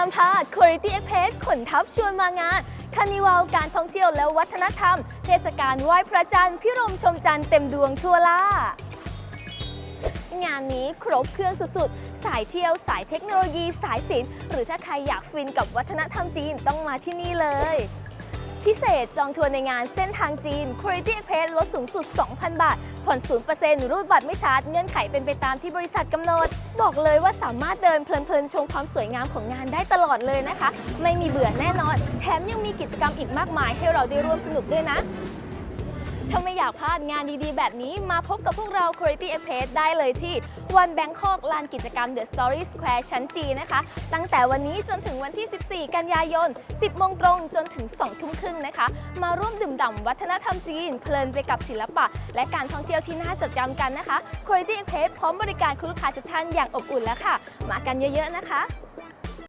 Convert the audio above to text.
ามพลาด Quality Express ขนทัพชวนมางานคานิวัลการท่องเที่ยวและวัฒนธรรม เทศกาลไหว้พระจันทร์พิรมชมจันทร์เต็มดวงทั่วล่างานนี้ครบเครื่องสุดๆ สายเที่ยวสายเทคโนโลยีสายศิลป์หรือถ้าใครอยากฟินกับวัฒนธรรมจีนต้องมาที่นี่เลย พิเศษจองทัวร์ในงานเส้นทางจีน Quality Express ลดสูงสุด 2,000 บาท ผ่อน 0%รูดบัตรไม่ชาร์จ เงื่อนไขเป็นไปตามที่บริษัทกำหนด บอกเลยว่าสามารถเดินเพลินๆ ชมความสวยงามของงานได้ตลอดเลยนะคะ ไม่มีเบื่อแน่นอน แถมยังมีกิจกรรมอีกมากมายให้เราได้ร่วมสนุกด้วยนะ ถ้าไม่อยากพลาดงานดีๆ แบบนี้มาพบกับพวกเรา Quality Express ได้เลยที่วันแบงคอกลานกิจกรรม The Story Square ชั้นจีนะคะ ตั้งแต่วันนี้จนถึงวันที่ 14 กันยายน 10 โมงตรงจนถึง 2 ทุ่มครึ่งนะคะ มาร่วมดื่มด่ำวัฒนธรรมจีน เพลินไปกับศิลปะ และการท่องเที่ยวที่น่าจดจำกันนะคะ Quality Express พร้อมบริการคุณลูกค้าทุกท่านอย่างอบอุ่นแล้วค่ะ มากันเยอะๆนะคะ